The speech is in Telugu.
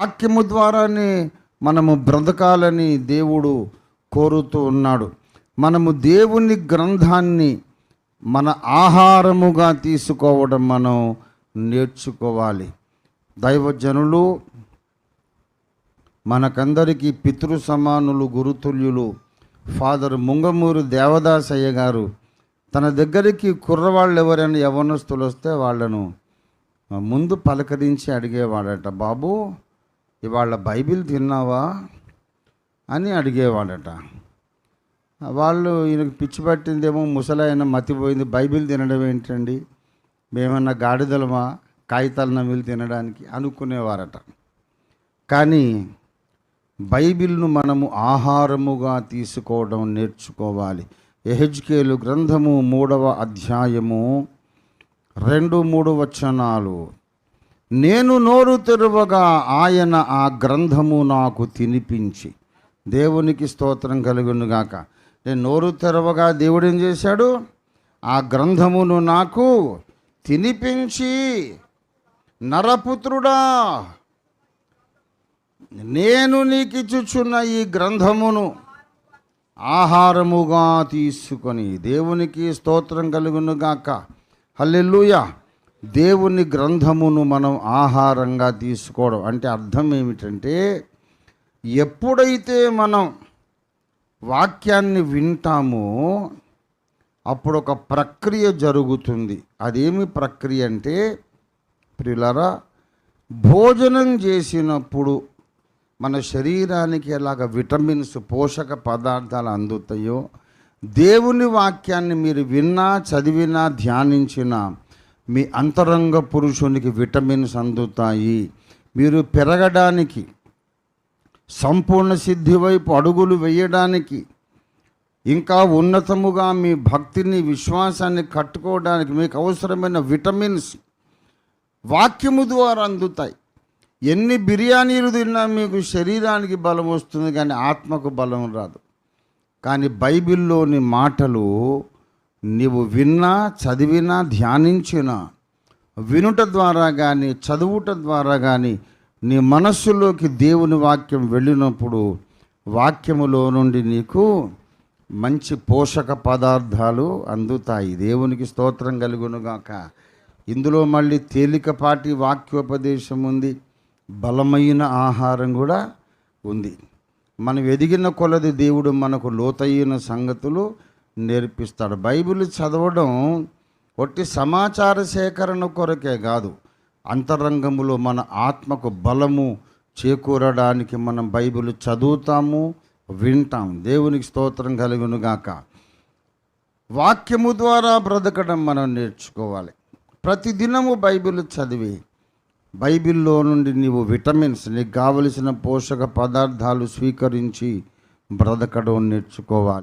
వాక్యము ద్వారానే మనము బ్రతకాలని దేవుడు కోరుతూ ఉన్నాడు. మనము దేవుని గ్రంథాన్ని మన ఆహారముగా తీసుకోవడం మనం నేర్చుకోవాలి. దైవజనులు మనకందరికీ పితృ సమానులు గురుతుల్యులు ఫాదర్ ముంగమూరు దేవదాసయ్య గారు తన దగ్గరికి కుర్రవాళ్ళు ఎవరైనా యవనస్తులు వస్తే వాళ్ళను ముందు పలకరించి అడిగేవాడట బాబు ఇవాళ బైబిల్ తిన్నావా అని అడిగేవాడట. వాళ్ళు ఈయనకు పిచ్చి పట్టిందేమో ముసలాయన మతిపోయింది. బైబిల్ తినడం ఏంటండి? మేమన్నా గాడిదలమా? కాగితాల నమిలి తినడానికి అనుకునేవారట. కానీ బైబిల్ను మనము ఆహారముగా తీసుకోవడం నేర్చుకోవాలి. ఎహెజ్కేలు గ్రంథము మూడవ అధ్యాయము రెండు మూడు వచనాలు. నేను నోరు తెరవగా ఆయన ఆ గ్రంథము నాకు తినిపించి. దేవునికి స్తోత్రం కలుగునుగాక. నేను నోరు తెరవగా దేవుడు ఏం చేశాడు? ఆ గ్రంథమును నాకు తినిపించి నరపుత్రుడా నేను నీకు ఇచ్చుచున్న ఈ గ్రంథమును ఆహారముగా తీసుకొని దేవునికి స్తోత్రం కలుగునుగాక. హల్లెలూయా. దేవుని గ్రంథమును మనం ఆహారంగా తీసుకోవడం అంటే అర్థం ఏమిటంటే ఎప్పుడైతే మనం వాక్యాన్ని వింటామో అప్పుడు ఒక ప్రక్రియ జరుగుతుంది. అదేమి ప్రక్రియ అంటే ప్రిలరా భోజనం చేసినప్పుడు మన శరీరానికి ఎలాగ విటమిన్స్ పోషక పదార్థాలు అందుతాయో దేవుని వాక్యాన్ని మీరు విన్నా చదివినా ధ్యానించినా మీ అంతరంగ పురుషునికి విటమిన్స్ అందుతాయి. మీరు పెరగడానికి సంపూర్ణ సిద్ధి వైపు అడుగులు వేయడానికి ఇంకా ఉన్నతముగా మీ భక్తిని విశ్వాసాన్ని కట్టుకోవడానికి మీకు అవసరమైన విటమిన్స్ వాక్యము ద్వారా అందుతాయి. ఎన్ని బిర్యానీలు తిన్నా మీకు శరీరానికి బలం వస్తుంది కానీ ఆత్మకు బలం రాదు. కానీ బైబిల్లోని మాటలు నీవు విన్నా చదివినా ధ్యానించినా వినుట ద్వారా కానీ చదువుట ద్వారా కానీ నీ మనస్సులోకి దేవుని వాక్యం వెళ్ళినప్పుడు వాక్యములో నుండి నీకు మంచి పోషక పదార్థాలు అందుతాయి. దేవునికి స్తోత్రం కలుగునుగాక. ఇందులో మళ్ళీ తేలికపాటి వాక్యోపదేశం ఉంది. బలమైన ఆహారం కూడా ఉంది. మనం ఎదిగిన కొలది దేవుడు మనకు లోతైన సంగతులు నేర్పిస్తాడు. బైబిల్ చదవడం ఒట్టి సమాచార సేకరణ కొరకే కాదు. అంతరంగములో మన ఆత్మకు బలము చేకూరడానికి మనం బైబిల్ చదువుతాము వింటాం దేవునికి స్తోత్రం కలుగునుగాక వాక్యము ద్వారా బ్రతకడం మనం నేర్చుకోవాలి. ప్రతిదినము బైబిల్ చదివి బైబిల్లో నుండి నీవు విటమిన్స్ నీకు కావలసిన పోషక పదార్థాలు స్వీకరించి బ్రతకడం నేర్చుకోవాలి.